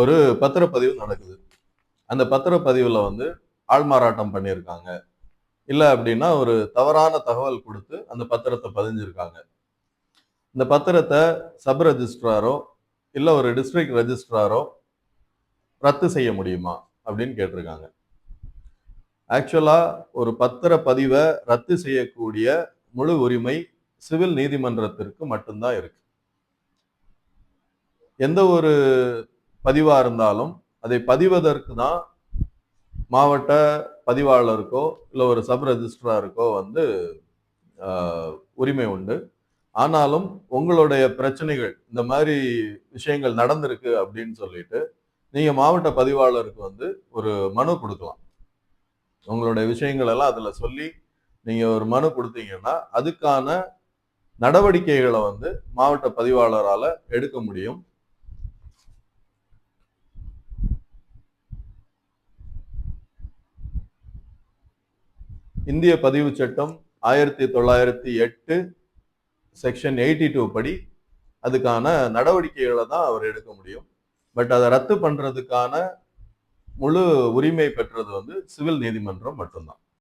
ஒரு பத்திரப்பதிவு நடக்குது. அந்த பத்திரப்பதிவில் வந்து ஆள்மாறாட்டம் பண்ணியிருக்காங்க. இல்லை அப்படின்னா ஒரு தவறான தகவல் கொடுத்து அந்த பத்திரத்தை பதிஞ்சிருக்காங்க. இந்த பத்திரத்தை சப் ரெஜிஸ்ட்ராரோ இல்லை ஒரு டிஸ்ட்ரிக்ட் ரெஜிஸ்ட்ராரோ ரத்து செய்ய முடியுமா அப்படின்னு கேட்டிருக்காங்க. ஆக்சுவலாக ஒரு பத்திர பதிவை ரத்து செய்யக்கூடிய முழு உரிமை சிவில் நீதிமன்றத்திற்கு மட்டும்தான் இருக்கு. எந்த ஒரு பதிவாக இருந்தாலும் அதை பதிவதற்கு தான் மாவட்ட பதிவாளருக்கோ இல்லை ஒரு சப் ரெஜிஸ்ட்ராருக்கோ வந்து உரிமை உண்டு. ஆனாலும் உங்களுடைய பிரச்சனைகள் இந்த மாதிரி விஷயங்கள் நடந்திருக்கு அப்படின்னு சொல்லிட்டு நீங்கள் மாவட்ட பதிவாளருக்கு வந்து ஒரு மனு கொடுக்கலாம். உங்களுடைய விஷயங்கள் எல்லாம் அதில் சொல்லி நீங்கள் ஒரு மனு கொடுத்தீங்கன்னா அதுக்கான நடவடிக்கைகளை வந்து மாவட்ட பதிவாளரால் எடுக்க முடியும். இந்திய பதிவு சட்டம் ஆயிரத்தி தொள்ளாயிரத்தி எட்டு செக்ஷன் எயிட்டி டூ படி அதுக்கான நடவடிக்கைகளை தான் அவர் எடுக்க முடியும். பட் அதை ரத்து பண்ணுறதுக்கான முழு உரிமை பெற்றது வந்து சிவில் நீதிமன்றம் மட்டும்தான்.